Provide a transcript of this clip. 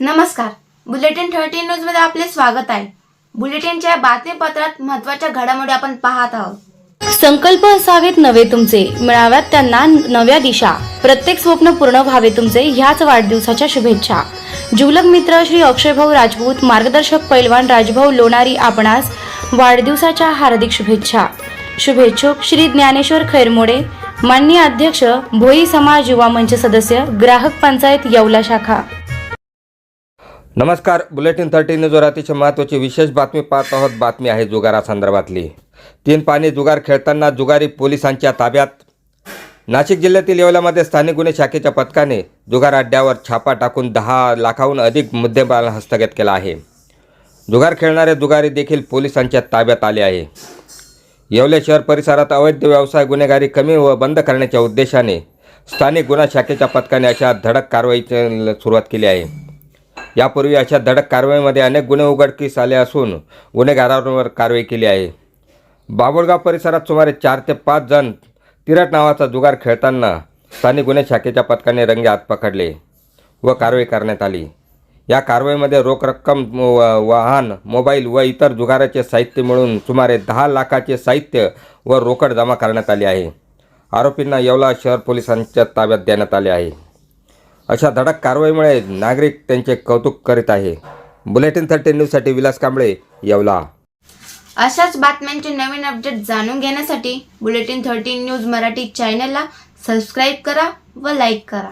नमस्कार. Bulletin thirty न्यूजमध्ये आपले स्वागत आहे. बुलेटिनच्या बातमीपत्रात महत्त्वाच्या घडामोडी आपण पाहत आहोत. संकल्प असावेत नवे तुमचे मिळाव्यात त्यांना नव्या दिशा. प्रत्येक स्वप्न पूर्ण व्हावे तुमचे ह्याच वाढदिवसाच्या शुभेच्छा. जुलक मित्र श्री अक्षयभाऊ राजपूत मार्गदर्शक पैलवान राजभाऊ लोणारी आपणास वाढदिवसाच्या हार्दिक शुभेच्छा. शुभेच्छुक श्री ज्ञानेश्वर खैरमोडे माननीय अध्यक्ष भोई समाज युवा मंच सदस्य ग्राहक पंचायत येवला शाखा. नमस्कार बुलेटिन थर्टी न्यूजवर अतिशय महत्त्वाची विशेष बातमी पाहत आहोत. बातमी आहे जुगारासंदर्भातली तीन पाणी जुगार खेळताना जुगारी पोलिसांच्या ताब्यात. नाशिक जिल्ह्यातील येवल्यामध्ये स्थानिक गुन्हे शाखेच्या पथकाने जुगार अड्ड्यावर छापा टाकून दहा लाखाहून अधिक मुद्देमाल हस्तगत केला आहे. जुगार खेळणारे जुगारी देखील पोलिसांच्या ताब्यात आले आहे. येवले शहर परिसरात अवैध व्यवसाय गुन्हेगारी कमी व बंद करण्याच्या उद्देशाने स्थानिक गुन्हा शाखेच्या पथकाने अशा धडक कारवाईची सुरुवात केली आहे. यापूर्वी अशा धडक कारवाईमध्ये अनेक गुन्हे उघडकीस आले असून गुन्हेगारांवर कारवाई केली आहे. बाबुळगाव परिसरात सुमारे चार ते पाच जण तिरट नावाचा जुगार खेळताना स्थानिक गुन्हे शाखेच्या पथकाने रंगे हात पकडले व कारवाई करण्यात आली. या कारवाईमध्ये रोख रक्कम व वाहन मोबाईल व इतर जुगाराचे साहित्य मिळून सुमारे दहा लाखाचे साहित्य व रोकड जमा करण्यात आली आहे. आरोपींना येवला शहर पोलिसांच्या ताब्यात देण्यात आले आहे. अशा धडक कारवाईमुळे नागरिक त्यांचे कौतुक करीत आहे. बुलेटिन थर्टी न्यूजसाठी विलास कांबळे येवला. अशाच बातम्यांचे नवीन अपडेट जाणून घेण्यासाठी बुलेटिन थर्टी न्यूज मराठी चॅनलला सबस्क्राईब करा व लाईक करा.